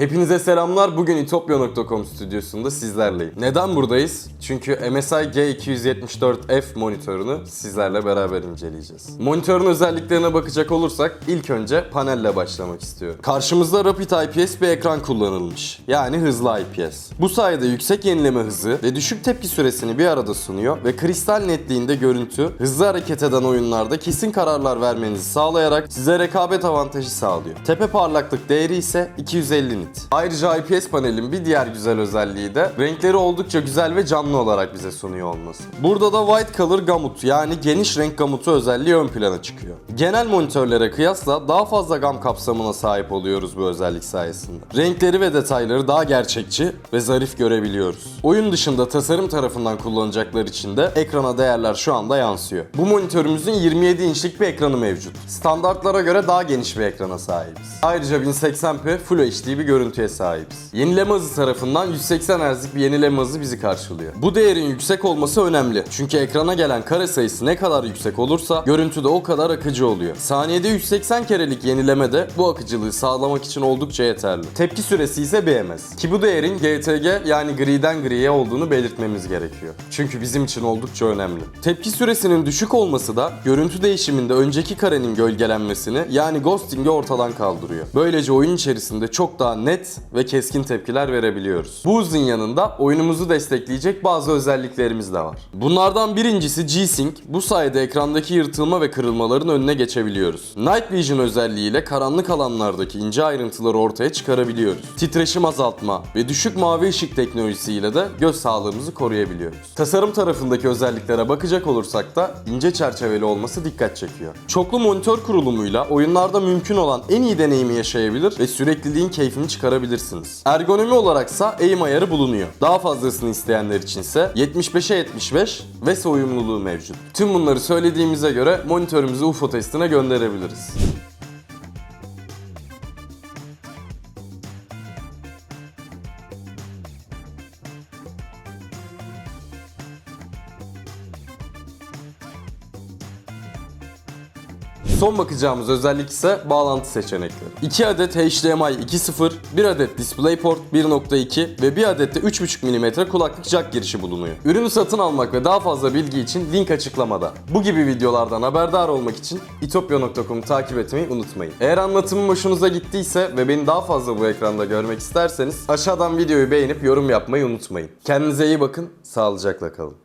Hepinize selamlar. Bugün itopya.com stüdyosunda sizlerleyim. Neden buradayız? Çünkü MSI G274F monitörünü sizlerle beraber inceleyeceğiz. Monitörün özelliklerine bakacak olursak ilk önce panelle başlamak istiyorum. Karşımızda Rapid IPS bir ekran kullanılmış. Yani hızlı IPS. Bu sayede yüksek yenileme hızı ve düşük tepki süresini bir arada sunuyor ve kristal netliğinde görüntü, hızlı hareket eden oyunlarda kesin kararlar vermenizi sağlayarak size rekabet avantajı sağlıyor. Tepe parlaklık değeri ise 250 nit. Ayrıca IPS panelin bir diğer güzel özelliği de renkleri oldukça güzel ve canlı olarak bize sunuyor olması. Burada da White Color Gamut yani geniş renk gamutu özelliği ön plana çıkıyor. Genel monitörlere kıyasla daha fazla gam kapsamına sahip oluyoruz bu özellik sayesinde. Renkleri ve detayları daha gerçekçi ve zarif görebiliyoruz. Oyun dışında tasarım tarafından kullanacaklar için de ekrana değerler şu anda yansıyor. Bu monitörümüzün 27 inçlik bir ekranı mevcut. Standartlara göre daha geniş bir ekrana sahibiz. Ayrıca 1080p Full HD bir görüntüye sahibiz. Yenileme hızı tarafından 180 Hz'lik bir yenileme hızı bizi karşılıyor. Bu değerin yüksek olması önemli. Çünkü ekrana gelen kare sayısı ne kadar yüksek olursa görüntü de o kadar akıcı oluyor. Saniyede 180 kerelik yenileme de bu akıcılığı sağlamak için oldukça yeterli. Tepki süresi ise BMS. Ki bu değerin GTG yani griden griye olduğunu belirtmemiz gerekiyor. Çünkü bizim için oldukça önemli. Tepki süresinin düşük olması da görüntü değişiminde önceki karenin gölgelenmesini yani ghosting'i ortadan kaldırıyor. Böylece oyun içerisinde çok daha net ve keskin tepkiler verebiliyoruz. Bu hızın yanında oyunumuzu destekleyecek bazı özelliklerimiz de var. Bunlardan birincisi G-Sync. Bu sayede ekrandaki yırtılma ve kırılmaların önüne geçebiliyoruz. Night Vision özelliğiyle karanlık alanlardaki ince ayrıntıları ortaya çıkarabiliyoruz. Titreşim azaltma ve düşük mavi ışık teknolojisiyle de göz sağlığımızı koruyabiliyoruz. Tasarım tarafındaki özelliklere bakacak olursak da ince çerçeveli olması dikkat çekiyor. Çoklu monitör kurulumuyla oyunlarda mümkün olan en iyi deneyimi yaşayabilir ve sürekliliğin keyfini çıkarabilirsiniz. Ergonomi olaraksa eğim ayarı bulunuyor. Daha fazlasını isteyenler içinse 75'e 75 ve uyumluluğu mevcut. Tüm bunları söylediğimize göre monitörümüzü UFO testine gönderebiliriz. Son bakacağımız özellik ise bağlantı seçenekleri. 2 adet HDMI 2.0, 1 adet DisplayPort 1.2 ve 1 adet de 3.5 mm kulaklık jack girişi bulunuyor. Ürünü satın almak ve daha fazla bilgi için link açıklamada. Bu gibi videolardan haberdar olmak için itopya.com'u takip etmeyi unutmayın. Eğer anlatımım hoşunuza gittiyse ve beni daha fazla bu ekranda görmek isterseniz aşağıdan videoyu beğenip yorum yapmayı unutmayın. Kendinize iyi bakın, sağlıcakla kalın.